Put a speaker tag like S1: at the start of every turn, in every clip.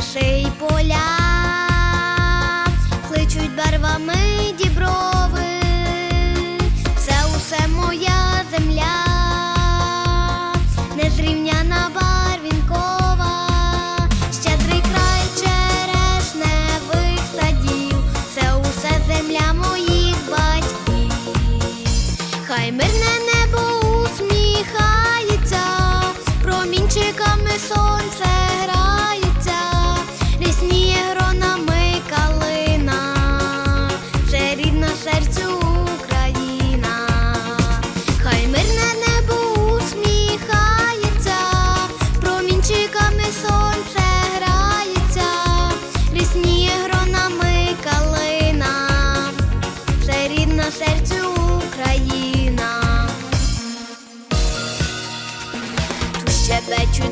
S1: й поля, кличуть барвами діброви, це усе моя земля, незрівняна барвінкова, щедрий край черешневих садів, це усе земля моїх батьків. Хай мирне небо усміхається, промінчиками сонце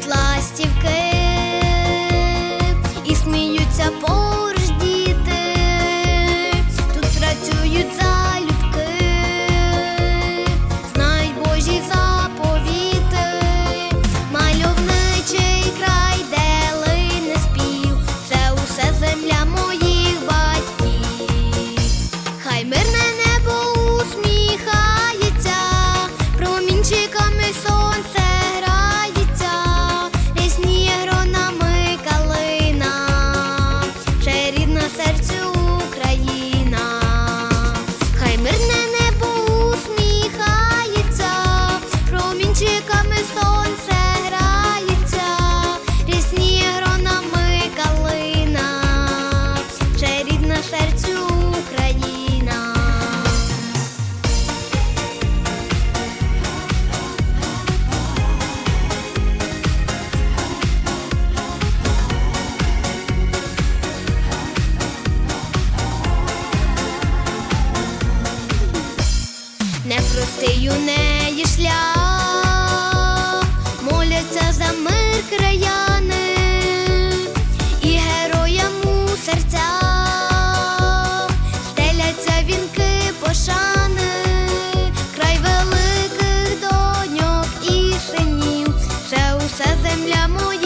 S1: щебечуть Непростий у неї шлях, моляться за мир краяни. І героям у серцях стеляться вінки пошани, край великих доньок і синів, це усе земля моїх